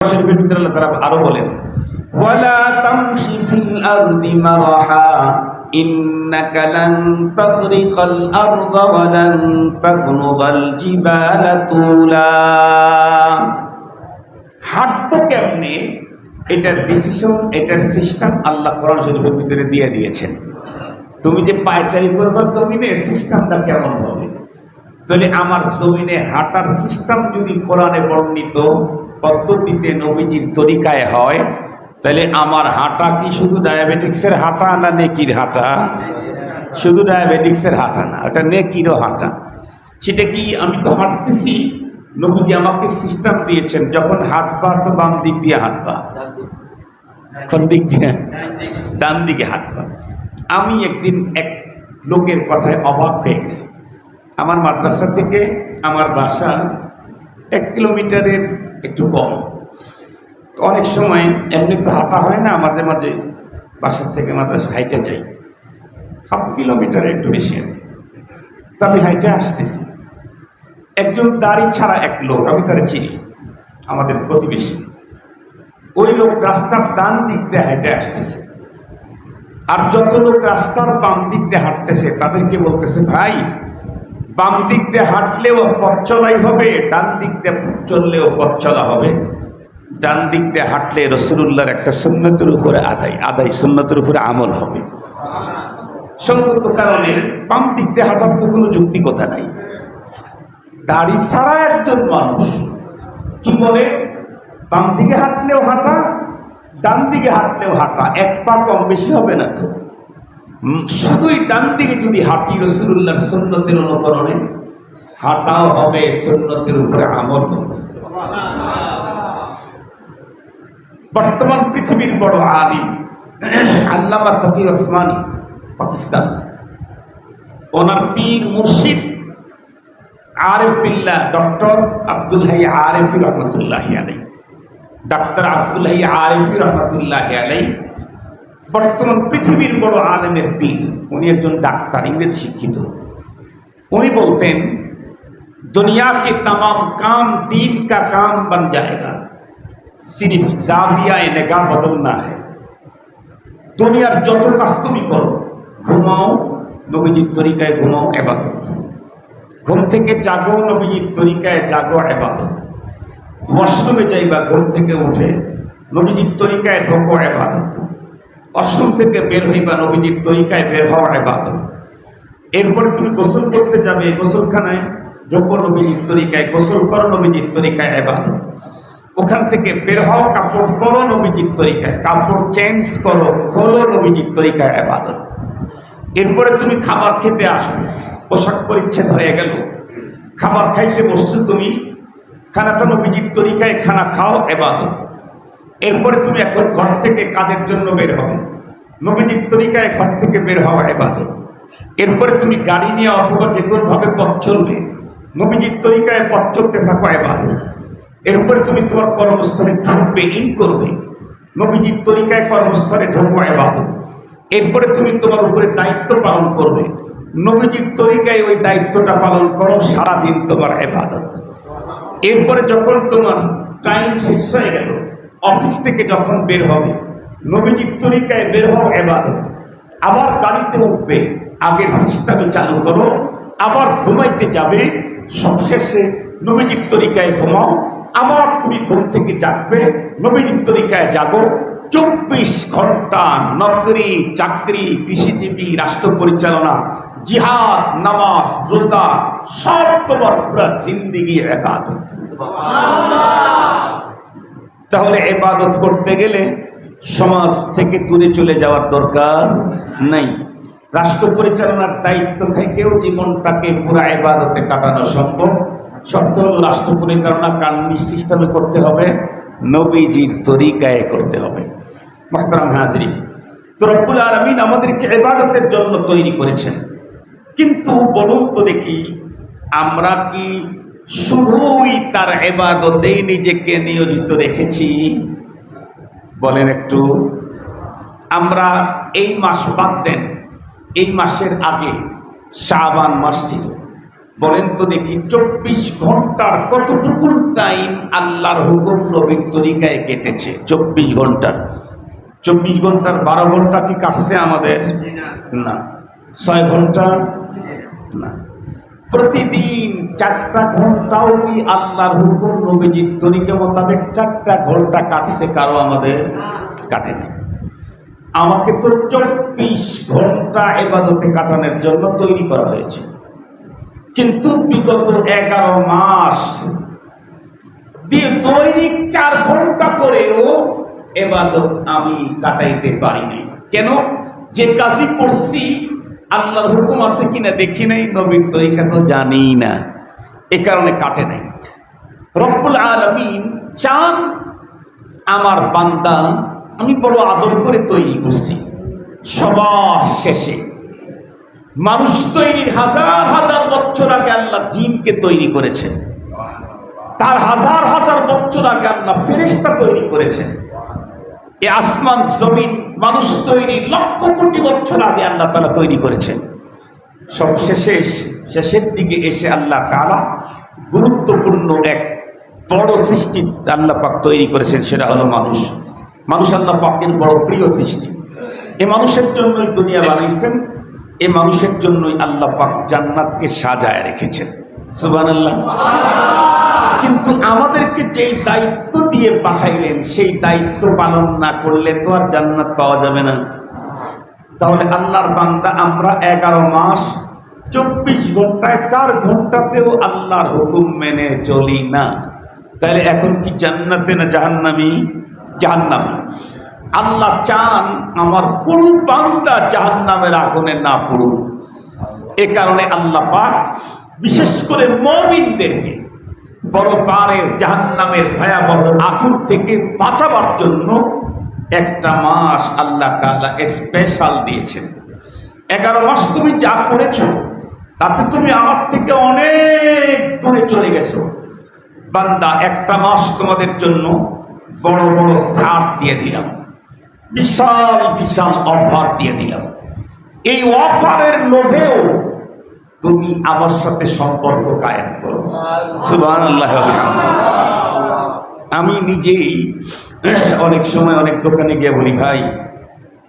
শরীফের ভিতরে আল্লাহ তারা আরও বলেন, ওয়ালা তামশি ফিল আরদি মারহা, ইন্নাকা লান তাখরিকাল আরদা ওয়া লান তুলা। হাঁটবো কেমনে? এটার ডিসিশন এটার সিস্টেম আল্লাহ কোরআন শরীফের ভিতরে দিয়ে দিয়েছেন। তুমি যে পায়চারি করবা জমিনে সিস্টেমটা কেমন হবে? তাহলে আমার জমিনে হাঁটার সিস্টেম যদি কোরআনে বর্ণিত পদ্ধতিতে নবীজির তরিকায় হয়, তাহলে আমার হাঁটা কি শুধু ডায়াবেটিক্সের হাঁটা না নেকির হাঁটা? শুধু ডায়াবেটিক্সের হাঁটা না ওটা নেকিরও হাঁটা। সেটা কি আমি তো হাঁটতেছি? নবীজি আমাকে সিস্টেম দিয়েছেন, যখন হাঁটবা তো বাম দিক দিয়ে হাঁটবা কোন দিক দিয়ে? ডান দিকে হাঁটবা আমি একদিন এক লোকের কথায় অবাক হয়ে গেছি। আমার মাদ্রাসা থেকে আমার বাসা এক কিলোমিটারের একটু কম। অনেক সময় এমনি তো হাঁটা হয় না, মাঝে মাঝে বাসার থেকে মাদ্রাসা হাইটে যাই। হাফ কিলোমিটারের একটু বেশি আর। তো আমি হাইটে আসতেছি। একজন দাড়ি ছাড়া এক লোক, আমি তারা চিনি, আমাদের প্রতিবেশী। ওই লোক রাস্তার ডান দিক দিয়ে হাইটে আসতেছে। আর যত লোক রাস্তার বাম দিক দিয়ে হাঁটতেছে, তাদেরকে বলতেছে, ভাই বাম দিক দিয়ে হাঁটলেও পথ চলাই হবে, ডান দিক দিয়ে চললেও পথ চলা হবে। ডান দিক দিয়ে হাঁটলে রসুল্লাহর একটা সুন্নতের উপরে আদায় আদায় সুন্নতের উপরে আমল হবে। সঙ্গত কারণে বাম দিক দিয়ে হাঁটার তো কোনো যুক্তি কথা নাই। দাড়ি ছাড়া একজন মানুষ কি বলে? বাম দিকে হাঁটলেও হাঁটা, ডান দিকে হাঁটলেও হাঁটা, এক পা কম বেশি হবে না তো? শুধুই ডান দিকে যদি হাঁটি রসুল্লাহর সুন্নতের অনুকরণে, হাঁটাও হবে সুন্নতের উপরে আমল হবে। বর্তমান পৃথিবীর বড় আলিম, আল্লামা ওসমানী, পাকিস্তান। ওনার পীর মুর্শিদ, আরেফ বিল্লাহ, ডক্টর আব্দুল হাই আরেফি রহমতুল্লাহ আলাই ডাক্তার আব্দুল হাই আরেফি রহমতুল্লাহ আলাই বর্তমান পৃথিবীর বড় আলেমের পীর উনি একজন ডাক্তার ইংরেজি শিক্ষিত উনি বলতেন दुनिया के तमाम काम दीन का काम बन जाएगा सिर्फ जाविया निगाह बदलना है দুনিয়ার যত কাজ তুমি করো ঘুমাও নবীজির তরিকায় ঘুমাও এবাদত ঘুম থেকে জাগো নবীজির তরিকায় জাগো এবাদত ওয়াশরুমে যাইবা ঘুম থেকে উঠে নবীজির তরিকায় ঢোকো এবাদত ওয়াশরুম থেকে বের হইবা নবীজির তরিকায় বের হওয়া এবাদত এরপরে তুমি গোসল করতে যাবে গোসলখানায় ঢোকো নবীজির তরিকায়, গোসল করো নবীজির তরিকায় এবাদত ওখান থেকে বের হও, কাপড় পরো নবীজির তরিকায়, কাপড় চেঞ্জ করো, খোলো নবীজির তরিকায় এবাদত এরপরে তুমি খাবার খেতে আসবে পোশাক পরিচ্ছেদ হয়ে গেল। খাবার খাইতে বসছো তুমি খানাটা নবীজির তরিকায়, খানা খাও এবাদত এরপরে তুমি এখন ঘর থেকে কাজের জন্য বের হবে। নবীজির তরিকায় ঘর থেকে বের হওয়া এবাদত এরপরে তুমি গাড়ি নিয়ে অথবা যে কোনোভাবে পথ চলবে, নবীজির তরিকায় পথ চলতে থাকো এবাদত এরপরে তুমি তোমার কর্মস্থলে ঢুকবে ইন করবে। নবীজির তরিকায় কর্মস্থলে ঢুকবো এবাদত এরপরে তুমি তোমার উপরে দায়িত্ব পালন করবে। নবীজির তরিকায় ওই দায়িত্বটা পালন করো, সারাদিন তোমার এবাদত এরপরে যখন তোমার টাইম শেষ হয়ে গেল অফিস থেকে যখন বের হবে, নবীজির তরিকায় বের হও এবাদত। আবার গাড়িতে উঠবে, আগের সিস্টেমে চালু করো, আবার ঘুমাইতে যাবে, সবশেষে নবীজির তরিকায় ঘুমাও। আবার তুমি ঘুম থেকে জাগবে, নবীজির তরিকায় জাগো। চব্বিশ ঘণ্টা নকরি, চাকরি, কৃষিজীবী, রাষ্ট্র পরিচালনা, জিহাদ, নামাজ, রোজা, সব তোমার পুরা জিন্দিগি এবাদত তাহলে এবাদত করতে গেলে সমাজ থেকে দূরে চলে যাওয়ার দরকার নেই। রাষ্ট্র পরিচালনার দায়িত্ব থেকেও জীবনটাকে পুরা এবাদতে কাটানো সম্ভব। শর্ত হলো রাষ্ট্র পরিচালনা কার সিস্টেমে করতে হবে, নবীজির তরিকায় করতে হবে। মাহতারাম হাজরি, তো রব্বুল আলমিন আমাদেরকে এবাদতের জন্য তৈরি করেছেন। কিন্তু বলুন তো দেখি, আমরা কি শুধুই তার এবাদতেই নিজেকে নিয়োজিত রেখেছি। বলেন একটু, আমরা এই মাস বাদ দেন, এই মাসের আগে শাবান মাস ছিল। বলেন তো দেখি চব্বিশ ঘণ্টার কতটুকু টাইম আল্লাহর হুকুম নবীর তরিকায় কেটেছে চব্বিশ ঘণ্টার। চব্বিশ ঘণ্টার বারো ঘণ্টা কি কাটছে আমাদের? না। ছয় ঘণ্টা? না। প্রতিদিন চারটা ঘন্টাও কি আল্লাহর হুকুম নবীজির তরিকা মোতাবেক চারটা ঘণ্টা কাটছে কারও আমাদের কাটে না আমাকে তো চব্বিশ ঘণ্টা এবাদতে কাটানোর জন্য তৈরি করা হয়েছে। কিন্তু বিগত এগারো মাস দৈনিক চার ঘণ্টা করেও এবাদত আমি কাটাইতে পারি নাই। কেন? যে কাজই করছি আল্লাহর হুকুম আছে কিনা দেখি নাই নবীর তরিকা তো জানি না। এ কারণে কাটে নাই। রব্বুল আলমিন চান আমার বান্দা, আমি বড় আদর করে তৈরি করছি সবার শেষে। মানুষ তৈরির হাজার হাজার বছর আগে আল্লাহ জিনকে তৈরি করেছেন। তার হাজার হাজার বছর আগে আল্লাহ ফেরেস্তা তৈরি করেছেন। এ আসমান, জমিন, মানুষ তৈরি, লক্ষ কোটি বছর আগে আল্লাহ তালা তৈরি করেছেন। সব শেষে শেষের দিকে এসে আল্লাহ তালা গুরুত্বপূর্ণ এক বড় সৃষ্টি আল্লাহ পাক তৈরি করেছেন, সেটা হলো মানুষ। মানুষ আল্লাহ পাকের বড় প্রিয় সৃষ্টি। এ মানুষের জন্যই দুনিয়া বানাইছেন, এ মানুষের জন্যই আল্লাহ পাক জান্নাতকে সাজায় রেখেছেন। সুবান আল্লাহ কিন্তু আমাদেরকে যেই দায়িত্ব দিয়ে পাঠাইলেন, সেই দায়িত্ব পালন না করলে তো আর জান্নাত পাওয়া যাবে না। তাহলে আল্লাহর বান্দা আমরা এগারো মাস, চব্বিশ ঘন্টায়, চার ঘন্টাতেও আল্লাহর হুকুম মেনে চলি না। তাহলে এখন কি জান্নাতে না জাহান্নামি? জাহান্নামি। আল্লাহ চান আমার কোন বান্দা জাহান্নামের আগুনে না পড়ুক। এ কারণে আল্লাহ পাক বিশেষ করে মমিনদেরকে বড় পাড়ের জাহান্নামের ভয়াবহ আগুন থেকে বাঁচাবার জন্য একটা মাস আল্লাহ তাআলা স্পেশাল দিয়েছেন। এগারো মাস তুমি যা করেছ, তাতে তুমি আমার থেকে অনেক দূরে চলে গেছো। বান্দা, একটা মাস তোমাদের জন্য বড় বড় সার দিয়ে দিলাম। বিশাল বিশাল অফার দিয়ে দিলাম। এই অফারের লোভেও তুমি আমার সাথে সম্পর্ক কায়েম করো। সুবহান আল্লাহ আমি নিজেই অনেক সময় অনেক দোকানে গিয়ে বলি ভাই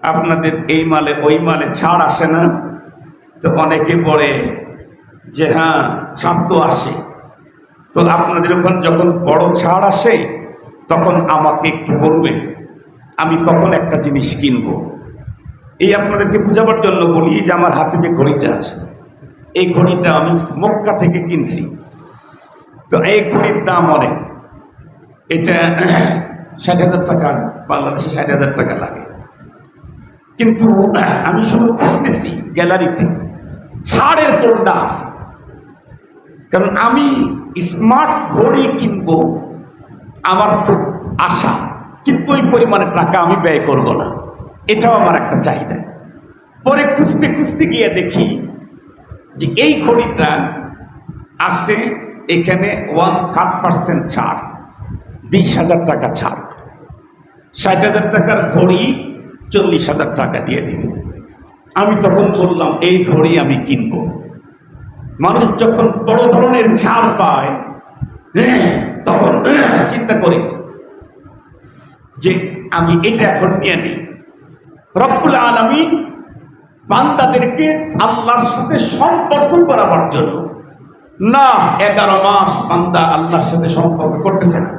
আপনাদের এই মালে ওই মালে ছাড় আসে না? তো অনেকে পড়ে যে হ্যাঁ ছাড় তো আসে। তো আপনাদের ওখানে যখন বড় ছাড় আসে তখন আমাকে একটু বলবেন আমি তখন একটা জিনিস কিনবো। এই আপনাদেরকে বুঝাবার জন্য বলি যে আমার হাতে যে ঘড়িটা আছে এই ঘড়িটা আমি মক্কা থেকে কিনছি। তো এই ঘড়ির দাম অনেক। এটা ষাট হাজার টাকা, বাংলাদেশে ষাট হাজার টাকা লাগে। কিন্তু আমি শুধু খুঁজতেছি গ্যালারিতে। ছাড়ের কোনটা আছে? কারণ আমি স্মার্ট ঘড়ি কিনবো আমার খুব আশা। কিন্তু ওই পরিমাণে টাকা আমি ব্যয় করব না। এটাও আমার একটা চাহিদা। পরে খুঁজতে খুঁজতে গিয়ে দেখি যে এই ঘড়িটা আছে এখানে ওয়ান থার্ড পার্সেন্ট ছাড় বিশ হাজার টাকা ছাড়। ষাট হাজার টাকার ঘড়ি চল্লিশ হাজার টাকা দিয়ে দিবে। আমি তখন বললাম এই ঘড়ি আমি কিনবো। মানুষ যখন বড় ধরনের ছাড় পায় হ্যাঁ, তখন চিন্তা করে যে আমি এটা এখন নিয়ে নিই। রব্বুল আলমিন বান্দাদেরকে আল্লাহর সাথে সম্পর্ক করাবার জন্য। না, এগারো মাস বান্দা আল্লাহর সাথে সম্পর্ক করতেছে না।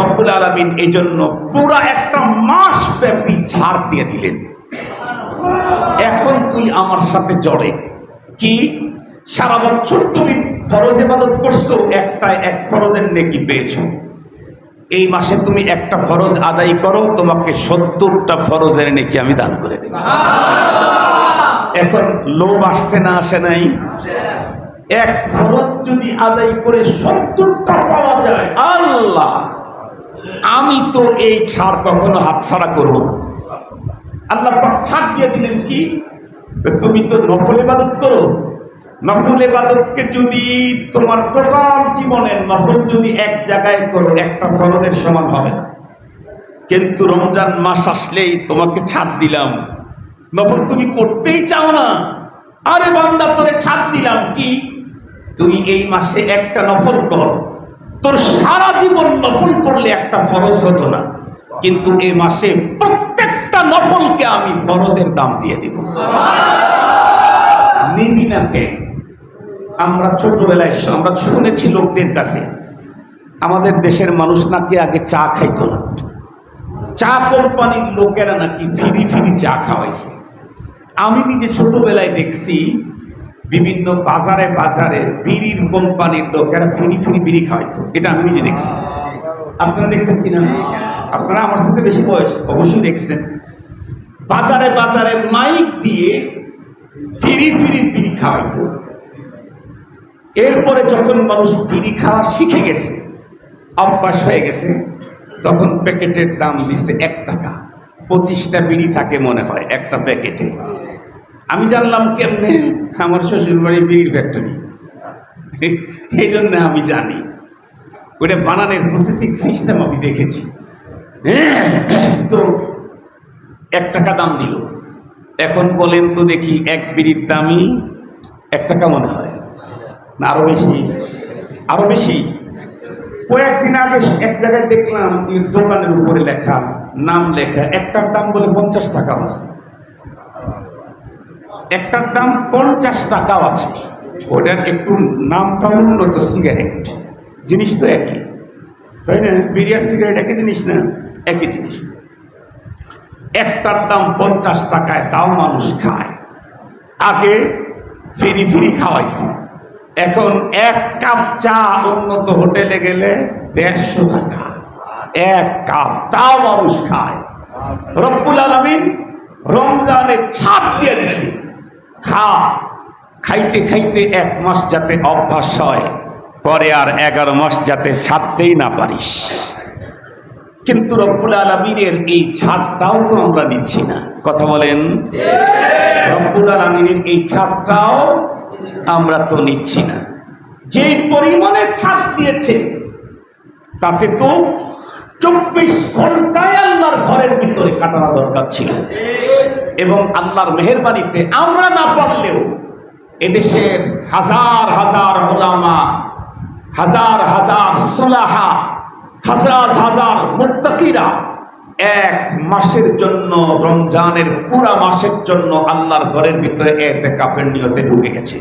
রব্বুল আলমিন এই জন্য পুরা একটা মাস ব্যাপী ছাড় দিয়ে দিলেন। এখন তুই আমার সাথে জড়ে। কি? সারা বছর তুমি ফরজ ইবাদত করছ একটা এক ফরজের নেকি পেয়েছ। এই মাসে তুমি একটা ফরজ আদায় করো, তোমাকে সত্তরটা ফরজের নেকি আমি দান করে দেব। এখন লোভ আসতে না আসে নাই? এক ফরজ যদি আদায় করে সত্তরটা পাওয়া যায়। আল্লাহ, আমি তো এই ছাড় কখনো হাতছাড়া করব না। আল্লাহ ছাড় দিয়ে দিলেন কি? তুমি তো নফল ইবাদত করো। নফল ইবাদতকে যদি তোমার টোটাল জীবনের নফল যদি এক জায়গায় করো, একটা ফরজের সমান হবে না। কিন্তু রমজান মাস আসলেই তোমাকে ছাড় দিলাম। নফল তুমি করতেই চাও না। আরে বান্দা, তোরে ছাড় দিলাম কি? তুই এই মাসে একটা নফল কর। তোর সারা জীবন নফল করলে একটা ফরজ হতো না। কিন্তু এ মাসে প্রত্যেকটা নফলকে আমি ফরজের দাম দিয়ে দিব। নিবি আমরা ছোটবেলায় আমরা শুনেছি লোকদের কাছে, আমাদের দেশের মানুষ নাকি আগে চা খাইতো না। চা কোম্পানির লোকেরা নাকি ফিরি ফিরি চা খাওয়াইছে। আমি নিজে ছোটবেলায় দেখছি বিভিন্ন বাজারে বাজারে বিড়ির কোম্পানির লোকেরা ফিরি ফিরি বিড়ি খাওয়াইতো। এটা আমি নিজে দেখছি। আপনারা দেখছেন কিনা? আপনারা আমার সাথে বেশি বয়স? অবশ্যই দেখছেন। বাজারে বাজারে মাইক দিয়ে ফিরি ফিরি বিড়ি খাওয়াইতো। এরপরে যখন মানুষ বিড়ি খাওয়া শিখে গেছে, অভ্যাস হয়ে গেছে, তখন প্যাকেটের দাম দিছে এক টাকা। পঁচিশটা বিড়ি থাকে মনে হয়, একটা প্যাকেটে। আমি জানলাম কেমনে আমার শ্বশুর বাড়ি বিড়ির ফ্যাক্টরি এই জন্য আমি জানি। ওটা বানানের প্রসেসিং সিস্টেম আমি দেখেছি। তো এক টাকা দাম দিল। এখন বলেন তো দেখি এক বিড়ির দামই এক টাকা মনে হয়। না আরও বেশি। আরও বেশি। কয়েকদিন আগে এক জায়গায় দেখলাম দোকানের উপরে লেখা, নাম লেখা, একটার দাম বলে পঞ্চাশ টাকা আছে। একটার দাম পঞ্চাশ টাকাও আছে। ওটার একটু নামটা উন্নত সিগারেট জিনিস তো একই। তাই না? বিড়িয়ার সিগারেট একই জিনিস না? একই জিনিস। একটার দাম পঞ্চাশ টাকায় তাও মানুষ খায়। আগে ফিরি ফিরি খাওয়াইছে। এখন এক কাপ চা উন্নত হোটেলে গেলে দেড়শো টাকা। এক কাপ তাও মানুষ খায়। রব্বুল আলমিন রমজানে ছাপ দিয়ে দিছে। খা। খাইতে খাইতে এক মাস যাতে অভ্যাস হয়, পরে আর এগারো মাস যাতে ছাড়তেই না পারিস। কিন্তু রব্বুল আলমিনের এই ছাড়টাও তো আমরা নিচ্ছি না। কথা বলেন। রব্বুল আলমিনের এই ছাড়টাও আমরা তো নিচ্ছি না। যে পরিমাণে ছাড় দিয়েছে, তাতে তো চব্বিশ ঘন্টায় আল্লাহর ঘরের ভিতরে কাটানো দরকার ছিল। এবং আল্লাহর মেহরবানিতে আমরা না পারলেও এদেশের হাজার হাজার ওলামা, হাজার হাজার সোলাহা হাজার হাজার মুত্তাকিরা এক মাসের জন্য, রমজানের পুরা মাসের জন্য আল্লাহর ঘরের ভিতরে এতে কাপের নিয়তে ঢুকে গেছে।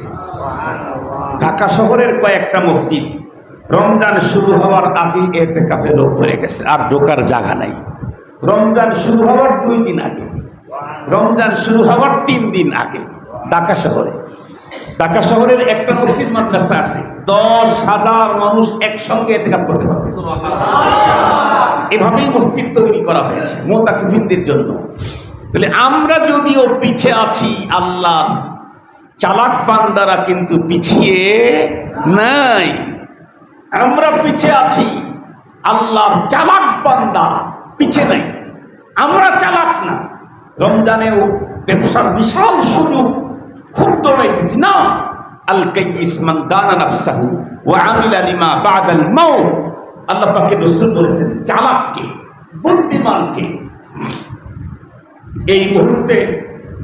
ঢাকা শহরের কয়েকটা মসজিদ, রমজান শুরু হওয়ার আগেই এতে কাপে লোক ভরে গেছে, আর ঢোকার জায়গা নাই। রমজান শুরু হওয়ার দুই দিন আগে রমজান শুরু হওয়ার তিন দিন আগে, ঢাকা শহরে। ঢাকা শহরের একটা মসজিদ মাদ্রাসা আছে, দশ হাজার মানুষ একসঙ্গে এতে কাপ করতে পারবে। এভাবেই মসজিদ তৈরি করা হয়েছে, মোতাকিফিনদের জন্য। তাহলে আমরা যদিও পিছে আছি, আল্লাহ চালাক বান্দারা কিন্তু পিছিয়ে নাই। আমরা পিছে আছি, আল্লাহর চালাক বান্দা পিছে নাই। আমরা চালাক না। রমজানেও ব্যবসার বিশাল সুযোগ খুব দৌড়াইতেছি। না আল কাইয়িস মান দানা নাফসাহু ওয়া আমিলা লিমা বাদাল মাউত। আল্লাহ পাকে বলেছেন, চালাককে, বুদ্ধিমানকে এই মুহূর্তে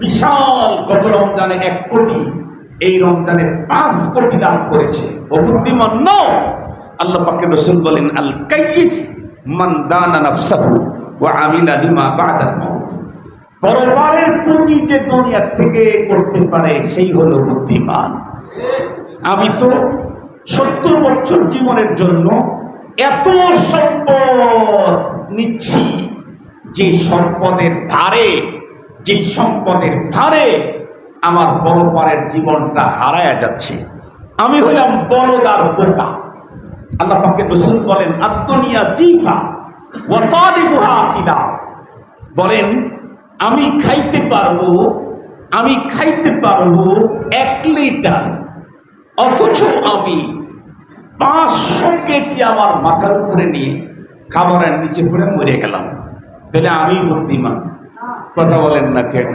বিশাল গত রমজানে এক কোটি, এই রমজানে পাঁচ কোটি লাভ করেছে। ও বুদ্ধিমান ন আল্লাহ পাকে বলেন আল কাইয়িস মান দানা নাফসাহু ওয়া আমিলা লিমা বাদাল মাউত। পরপারের প্রতি যে দুনিয়ার থেকে করতে পারে, সেই হলো বুদ্ধিমান। আমি তো সত্তর বছর জীবনের জন্য এত সম্পদ নিচ্ছি, যে সম্পদের ভারে, যে সম্পদের ভারে আমার পরপারের জীবনটা হারায়া যাচ্ছে। আমি হইলাম বলদার বোকা। আল্লাহ পাকে রসুল বলেন আত্মনিয়া জিফা ও বলেন আমি খাইতে পারব, আমি খাইতে পারব এক লিটার। অথচ আমি পাঁচশো কেজি আমার মাথার উপরে নিয়ে খাবারের নিচে পড়ে মরে গেলাম। তাহলে আমি বুদ্ধিমান। কথা বলেন না কেন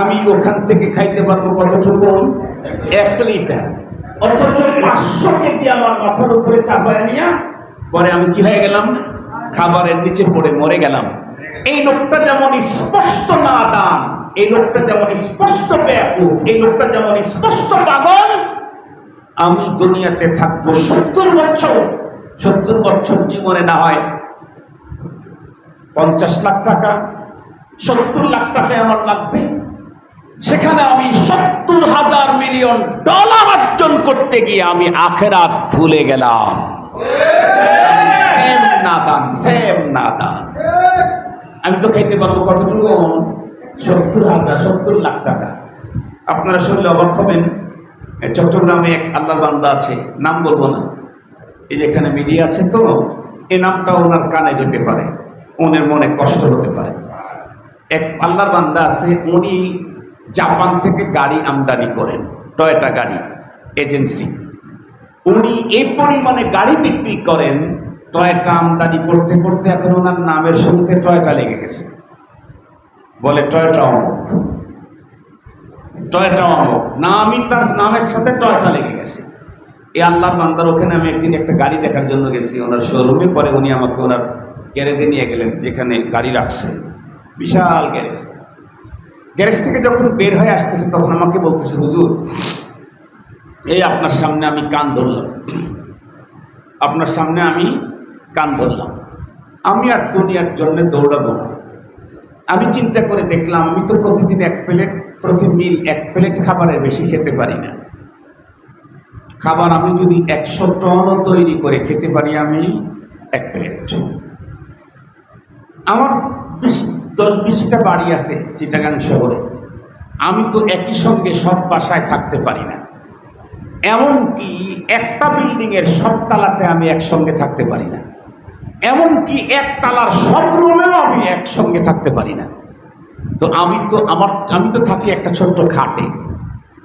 আমি ওখান থেকে খাইতে পারব কতটুকু? এক লিটার। অথচ পাঁচশো কেজি আমার মাথার উপরে চাপায় নিয়ে পরে আমি কি হয়ে গেলাম? খাবারের নিচে পড়ে মরে গেলাম। এই লোকটা যেমন স্পষ্ট না দান এই লোকটা যেমন স্পষ্ট ব্যাকুফ এই লোকটা যেমন স্পষ্ট পাগল আমি দুনিয়াতে থাকব সত্তর বছর সত্তর বছর জীবনে না হয় পঞ্চাশ লাখ টাকা সত্তর লাখ টাকা আমার লাগবে। সেখানে আমি সত্তর হাজার মিলিয়ন ডলার অর্জন করতে গিয়ে আমি আখেরাত ভুলে গেলাম। সেম না নাদান সেম না নাদান। আমি তো খাইতে পারব কতটুকু? সত্তর হাজার, সত্তর লাখ টাকা। আপনারা শুনলে অবাক হবেন চট্টগ্রামে এক আল্লাহর বান্দা আছে, নাম বলব না। এই যেখানে মিডিয়া আছে তো, এ নামটা ওনার কানে যেতে পারে, ওনের মনে কষ্ট হতে পারে। এক আল্লাহর বান্দা আছে, উনি জাপান থেকে গাড়ি আমদানি করেন, টয়টা গাড়ি, এজেন্সি। উনি এই পরিমাণে গাড়ি বিক্রি করেন টয়টা আমদানি করতে করতে এখন ওনার নামের শুনতে টয়টা লেগে গেছে। বলে, টয়টা অমুক। টয়টা অমুক। নামই তার নামের সাথে টয়টা লেগে গেছে। এই আল্লাহর বান্দার ওখানে আমি একদিন একটা গাড়ি দেখার জন্য গেছি ওনার শোরুমে পরে উনি আমাকে ওনার গ্যারেজে নিয়ে গেলেন, যেখানে গাড়ি রাখছে। বিশাল গ্যারেজ। গ্যারেজ থেকে যখন বের হয়ে আসতেছে, তখন আমাকে বলতেছে, হুজুর, এই আপনার সামনে আমি কান ধরলাম। আপনার সামনে আমি কান ধরলাম। আমি আর দুনিয়ার জন্য দৌড়াবো আমি চিন্তা করে দেখলাম, আমি তো প্রতিদিন এক প্লেট প্রতি মিল এক প্লেট খাবারের বেশি খেতে পারি না। খাবার আমি যদি একশো টনও তৈরি করে খেতে পারি আমি, এক প্লেট। আমার বিশ, দশ বিশটা বাড়ি আছে চিটাগাং শহরে। আমি তো একই সঙ্গে সব বাসায় থাকতে পারি না। এমনকি একটা বিল্ডিংয়ের সব তালাতে আমি একসঙ্গে থাকতে পারি না। এমনকি এক তালার সব রুমেও আমি একসঙ্গে থাকতে পারি না। তো আমি তো আমার, আমি তো থাকি একটা ছোট্ট খাটে।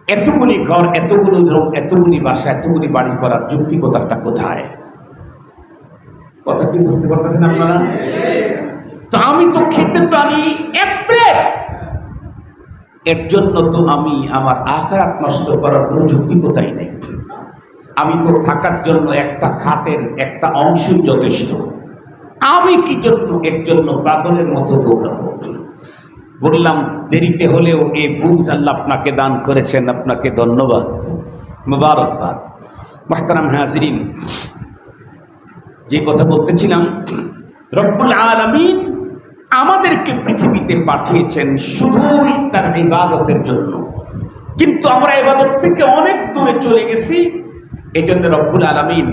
এতগুলি ঘর, এতগুলো লোক এতগুলি বাসা, এতগুলি বাড়ি করার যুক্তিকতাটা কোথায়? কথা কি বুঝতে পারতেছেন আপনারা? তো আমি তো খেতে পারি এক এর জন্য তো আমি আমার আখরাত নষ্ট করার কোনো যুক্তিকতাই নেই। আমি তো থাকার জন্য একটা খাটের একটা অংশই যথেষ্ট। আমি কি জন্য এর জন্য পাগলের মতো দৌড়াবো? বললাম, দেরিতে হলেও এই বুঝ আল্লাহ আপনাকে দান করেছেন, আপনাকে ধন্যবাদ। মুবারকবাদ। মাহতারাম হাজরিন, যে কথা বলতেছিলাম, রব্বুল আলমিন আমাদেরকে পৃথিবীতে পাঠিয়েছেন শুধুই তার ইবাদতের জন্য। কিন্তু আমরা ইবাদত থেকে অনেক দূরে চলে গেছি এই জন্য রব্বুল আলমিন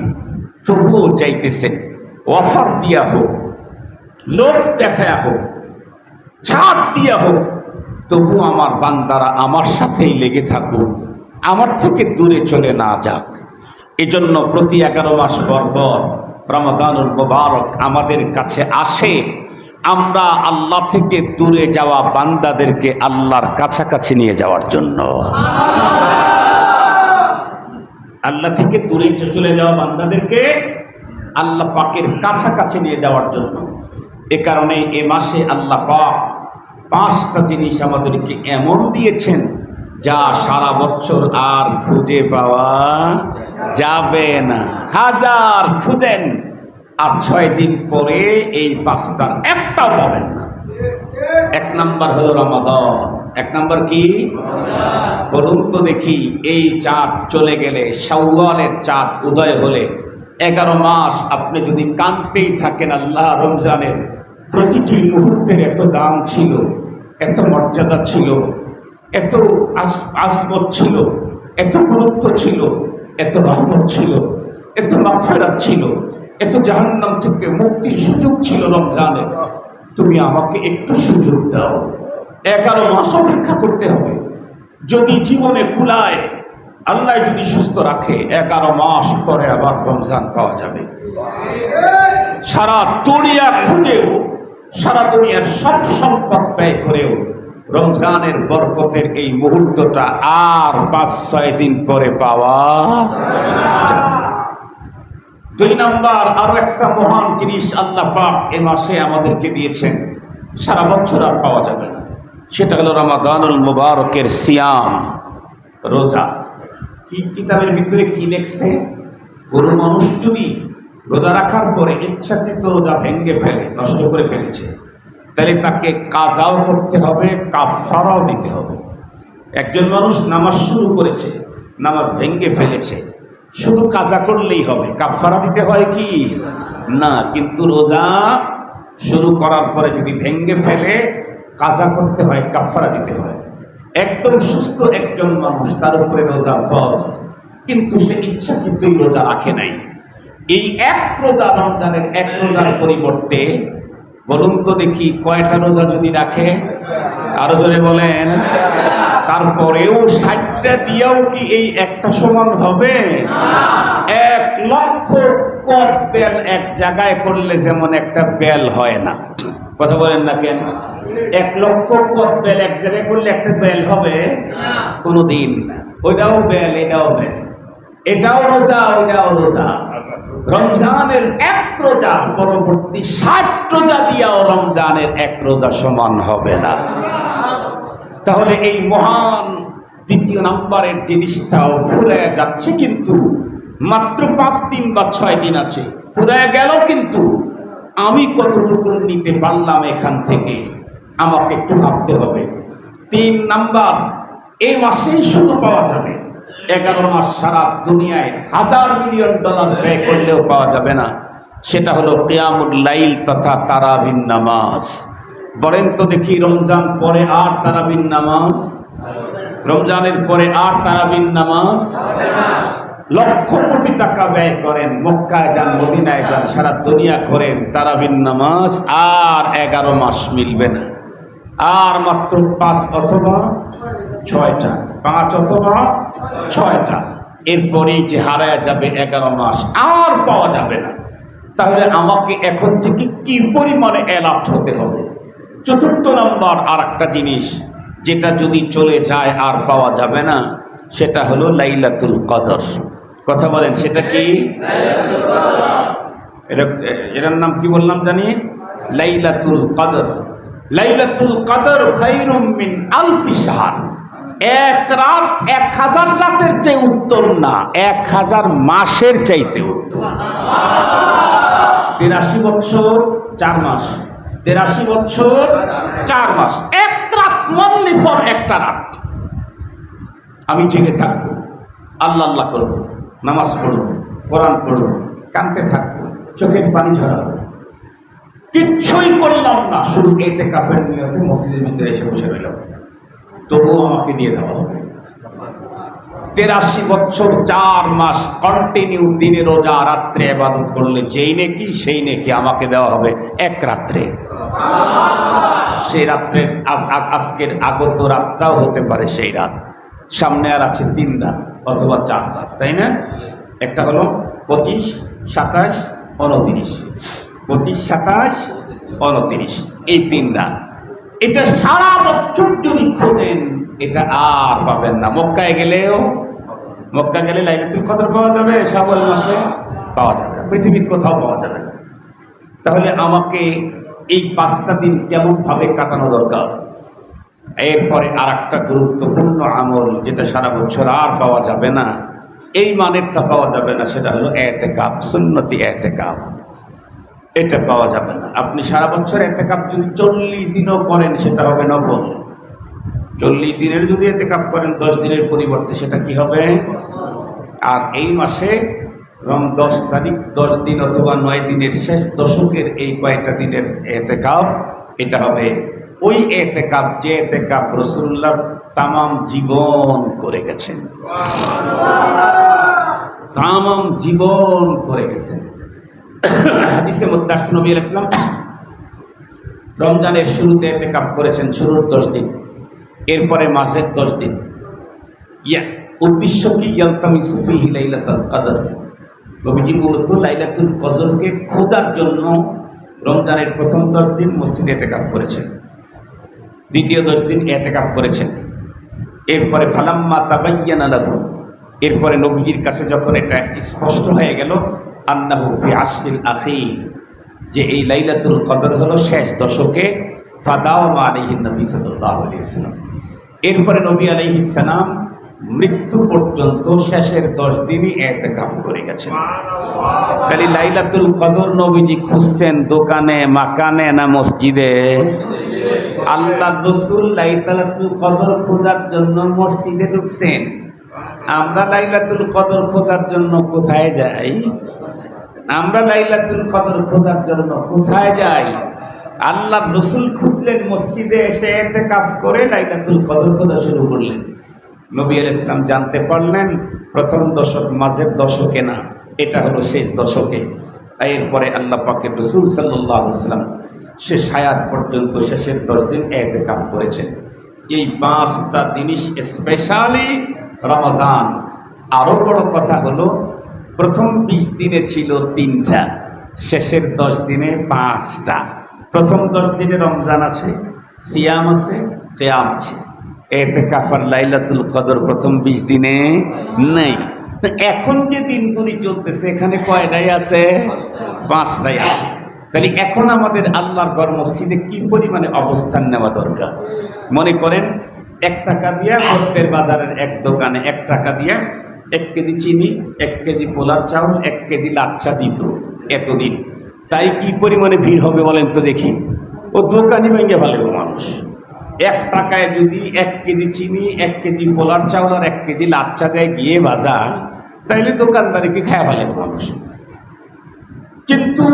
তবুও চাইতেছেন। অফার দিয়া হোক লোক দেখায়া হোক, ছাড় দিয়া হোক, তবু আমার বান্দারা আমার সাথেই লেগে থাকুক, আমার থেকে দূরে চলে না যাক। এজন্য প্রতি এগারো মাস পর পর রমাদানুল মোবারক আমাদের কাছে আসে। আমরা আল্লাহ থেকে দূরে যাওয়া বান্দাদেরকে আল্লাহর কাছাকাছি নিয়ে যাওয়ার জন্য। আল্লাহ থেকে দূরে চলে যাওয়া বান্দাদেরকে আল্লাহ পাকের কাছাকাছি নিয়ে যাওয়ার জন্য। এ কারণে এ মাসে আল্লাহ পাক পাঁচটা জিনিস আমাদেরকে এমন দিয়েছেন, যা সারা বছর আর খুঁজে পাওয়া যাবে না। হাজার খুঁজেন, আর ছয় দিন পরে এই পাঁচটার একটাও পাবেন না। এক নাম্বার হলো রমাদন। এক নাম্বার কি? বলুন তো দেখি, এই চাঁদ চলে গেলে, শাওয়ালের চাঁদ উদয় হলে এগারো মাস আপনি যদি কাঁদতেই থাকেন, আল্লাহ রমজানের প্রতিটি মুহূর্তের এত দাম ছিল, এত মর্যাদা ছিল, এত আসমত ছিল, এত গুরুত্ব ছিল, এত রহমত ছিল, এত মাফেরাত ছিল, এত জাহান্নাম থেকে মুক্তির সুযোগ ছিল রমজানের। তুমি আমাকে একটু সুযোগ দাও। এগারো মাস অপেক্ষা করতে হবে। যদি জীবনে কুলায় আল্লাহ যদি সুস্থ রাখে এগারো মাস পরে আবার রমজান পাওয়া যাবে। সারা দুনিয়া খুঁজেও, সারা দুনিয়ার সব সম্পদ ব্যয় করেও রমজানের বরকতের এই মুহূর্তটা আর পাঁচ, ছয় দিন পরে পাওয়া দুই নাম্বার, আরও একটা মহান জিনিস আল্লাহ পাক এ মাসে আমাদেরকে দিয়েছেন। সারা বছর আর পাওয়া যাবে না। সেটা হলো রমাদানুল মুবারকের সিয়াম, রোজা। কিতাবের ভিতরে কি লেখছে কোনো মানুষ যদি রোজা রাখার পরে ইচ্ছাকৃত রোজা ভেঙ্গে ফেলে, নষ্ট করে ফেলেছে, তাহলে তাকে কাজাও করতে হবে কাফারাও দিতে হবে। একজন মানুষ নামাজ শুরু করেছে, নামাজ ভেঙ্গে ফেলেছে, শুধু কাজা করলেই হবে কাফারা দিতে হয় কি? না, কিন্তু রোজা শুরু করার পরে যদি ভেঙ্গে ফেলে, কাজা করতে হয় কাফারা দিতে হয়। একদম সুস্থ একজন মানুষ, তার উপরে রোজা ফরজ। কিন্তু সে ইচ্ছা কিন্তু রোজা রাখে নাই। এই এক রোজা রমজানের এক রোজার পরিবর্তে বলুন তো দেখি কয়টা রোজা যদি রাখে? আরও জোরে বলেন। তারপরেও ষাটটা দিয়েও কি এই একটা সমান হবে? এক লক্ষ কপ বেল এক জায়গায় করলে যেমন একটা বেল হয় না। কথা বলেন না কেন? এক লক্ষ কপ বেল এক জায়গায় করলে একটা বেল হবে? কোনো দিন না। ওইটাও বেল, এটাও বেল। এটাও রোজা, ওইটাও রোজা। রমজানের এক রোজা, পরবর্তী ষাট রোজা দিয়াও রমজানের এক রোজা সমান হবে না। তাহলে এই মহান দ্বিতীয় নাম্বারের জিনিসটাও ফুরায় যাচ্ছে কিন্তু মাত্র পাঁচ দিন বা ছয় দিন আছে ফুরায় গেল কিন্তু আমি কতটুকু নিতে পারলাম এখান থেকে, আমাকে একটু ভাবতে হবে। তিন নাম্বার, এই মাসেই শুধু পাওয়া যাবে। এগারো মাস সারা দুনিয়ায় হাজার মিলিয়ন ডলার ব্যয় করলেও পাওয়া যাবে না। সেটা হলো কেয়ামুল লাইল তথা তারাবিন নামাজ। বলেন তো দেখি রমজান পরে আর তারাবিন নামাজ? রমজানের পরে আর তারাবিন নামাজ? লক্ষ কোটি টাকা ব্যয় করেন, মক্কায় যান, মদিনায় যান, সারা দুনিয়া করেন তারাবিন নামাজ আর এগারো মাস মিলবে না। আর মাত্র পাঁচ অথবা ছয়টা। পাঁচ অথবা ছয়টা। এরপরেই যে হারায় যাবে এগারো মাস, আর পাওয়া যাবে না। তাহলে আমাকে এখন থেকে কি পরিমাণে অ্যালার্ট হতে হবে? চতুর্থ নম্বর আর একটা জিনিস, যেটা যদি চলে যায় আর পাওয়া যাবে না, সেটা হলো লাইলাতুল কদর। কথা বলেন, সেটা কি? এটা, এটার নাম কি বললাম জানি? লাইলাতুল কদর। লাইলাতুল কদর খাইরুম মিন আলফি শাহর। এক রাত এক হাজার রাতের চেয়ে উত্তম না, এক হাজার মাসের চাইতে উত্তম। তিরাশি বছর চার মাস। তেরাশি বছর চার মাস। এক রাত মনলি ফর একটা রাত। আমি জেগে থাকব, আল্লাহ আল্লাহ করব, নামাজ পড়ব, কোরআন পড়ব কানতে থাকব, চোখের পানি ঝরাবো। কিচ্ছুই করলাম না, শুধু এতে কাপের নিয়তে মসজিদের ভিতরে এসে বসে রইলাম। তবুও আমাকে দিয়ে দেওয়া হবে। তেরাশি বছর, চার মাস কন্টিনিউ দিনে, রোজা, রাত্রে আবাদত করলে যেই নেকি, সেই নেকি আমাকে দেওয়া হবে এক রাত্রে। সেই আজ- আজকের আগত রাতটাও হতে পারে সেই রাত। সামনে আর আছে তিন রাত অথবা চার রাত, তাই না? একটা হলো পঁচিশ, সাতাশ, উনতিরিশ। পঁচিশ, সাতাশ, উনতিরিশ। এই তিন রাত। এটা সারা বছর যদি খোঁজেন, এটা আর পাবেন না। মক্কায় গেলেও মক্কা গেলে লাইলাতুল কদর পাওয়া যাবে শ্রাবণ মাসে পাওয়া যাবে পৃথিবীর কোথাও পাওয়া যাবে না। তাহলে আমাকে এই পাঁচটা দিন কেমনভাবে কাটানো দরকার? এরপরে আর একটা গুরুত্বপূর্ণ আমল যেটা সারা বছর আর পাওয়া যাবে না, এই মানেরটা পাওয়া যাবে না, সেটা হলো এতে কাপ সুন্নতি এতে কাপ এটা পাওয়া যাবে না। আপনি সারা বছর এতে কাপ যদি চল্লিশ দিনও করেন, সেটা হবে নফল। চল্লিশ দিনের যদি এতে কাপ করেন, দশ দিনের পরিবর্তে সেটা কি হবে? আর এই মাসে এবং দশ তারিখ, দশ দিন অথবা নয় দিনের শেষ দশকের এই কয়েকটা দিনের এতে কাপ এটা হবে ওই এতে কাপ যে এতে কাপ রসুল্লাহ তামাম জীবন করে গেছেন। তামাম জীবন করে গেছেন। হাদিসে মুদাস নবী আলাইহিস রমজানের শুরুতে এতে কাপ করেছেন, শুরুর দশ দিন, এরপরে মাসের দশ দিন। ইয়া, উদ্দেশ্য কি? ইয়ালতামি সুফিহি লাইলাতুল কদর। নবীজি মূলত লাইলাতুল কদরকে খোঁজার জন্য রমজানের প্রথম দশ দিন মসজিদে এতেকাপ করেছেন। দ্বিতীয় দশ দিন এতে এতেকাপ করেছেন। এরপরে ফালাম্মা তাবাইয়ানা লাহু। এরপরে নবীজির কাছে যখন এটা স্পষ্ট হয়ে গেল আন্নাহু ফি আশরিল আখির। যে এই লাইলাতুল কদর হলো শেষ দশকে ফাদাও আলাইহিন নবী সাল্লাল্লাহু আলাইহি সাল্লাম এরপরে নবী আলাইহিস সালাম মৃত্যু পর্যন্ত শেষের দশ দিনই এতেকাফ করে গেছেন। তাহলে লাইলাতুল কদর নবীজি খুঁজছেন দোকানে মাকানে না মসজিদে। আল্লাহ রসুল লাইলাতুল কদর খোঁজার জন্য মসজিদে ঢুকছেন। আমরা লাইলাতুল কদর খোঁজার জন্য কোথায় যাই? আমরা লাইলাতুল কদর খোঁজার জন্য কোথায় যাই? আল্লাহ রসুল খুঁজলেন মসজিদে এসে এতে কাজ করে লাইলাতুল কদর খোঁজা শুরু করলেন। নবী আল ইসলাম জানতে পারলেন, প্রথম দশক মাঝের দশকে না, এটা হলো শেষ দশকে। এরপরে আল্লাহ পাকের রসুল সাল্লাহ ইসলাম শেষ হায়াত পর্যন্ত শেষের দশ দিন এতে কাজ করেছেন। এই পাঁচটা জিনিস স্পেশালি রমজান। আরও বড় কথা হলো প্রথম বিশ দিনে ছিল তিনটা, শেষের দশ দিনে পাঁচটা। প্রথম দশ দিনে রমজান আছে, সিয়াম আছে কেয়াম আছে। এতে কাফার লাইলাতুল কদর প্রথম বিশ দিনে নেই। এখন যে দিনগুলি চলতেছে, এখানে কয়টাই আছে? পাঁচটাই আছে। তাহলে এখন আমাদের আল্লাহর ঘর মসজিদে কি পরিমাণে অবস্থান নেওয়া দরকার? মনে করেন, এক টাকা দিয়া বাজারের এক দোকানে এক টাকা দিয়া এক কেজি চিনি, এক কেজি পোলার চাউল, এক কেজি লাচ্ছা দিত এতদিন। তাই কি পরিমাণে ভিড় হবে বলেন তো দেখি। ও দোকানই ভেঙে ফেলবে মানুষ। এক টাকায় যদি এক কেজি চিনি, এক কেজি পোলার চাউল আর এক কেজি লাচ্চা দেয় গিয়ে বাজার, তাইলে দোকানদারিকে খায়া ফেলে মানুষ? কিন্তু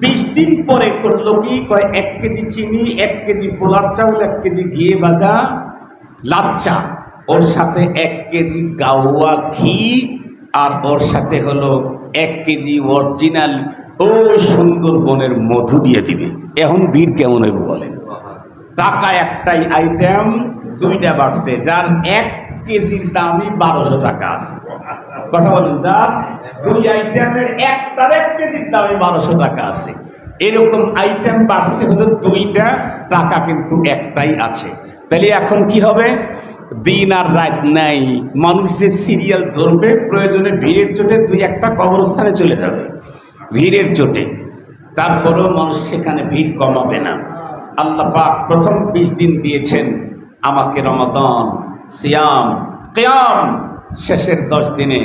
বিশ দিন পরে করল কি? কয়, এক কেজি চিনি, এক কেজি পোলার চাউল, এক কেজি ঘিয়ে ভাজা লাচ্চা ওর সাথে এক কেজি গাওয়া ঘি, আর ওর সাথে হলো এক কেজি অরিজিনাল ওই সুন্দরবনের মধু দিয়ে দিবে। এখন বীর কেমন হইব বলেন? টাকা একটাই আইটেম দুইটা বাড়ছে, যার এক কেজির দামই বারোশো টাকা আছে। কথা বলুন তার দুই আইটেমের একটার এক কেজির দামই বারোশো টাকা আছে। এরকম আইটেম বাড়ছে হলো দুইটা, টাকা কিন্তু একটাই আছে। তাহলে এখন কি হবে? দিন আর রাত নাই। মানুষ যে সিরিয়াল ধরবে, প্রয়োজনে ভিড়ের চোটে দুই একটা কবরস্থানে চলে যাবে, ভিড়ের চোটে। তারপরেও মানুষ সেখানে ভিড় কমাবে না। আল্লাহ পাক প্রথম বিশ দিন দিয়েছেন আমাকে রমাদন, সিয়াম, কেয়াম। শেষের দশ দিনে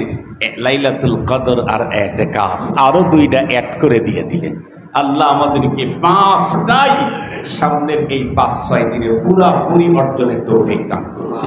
লাইলাতুল কদর আর এতেকাফ আরও দুইটা অ্যাড করে দিয়ে দিলেন। আল্লাহ আমাদেরকে পাঁচটাই সামনের এই পাঁচ ছয় দিনে পুরাপুরি অর্জনের তৌফিক দান করুন।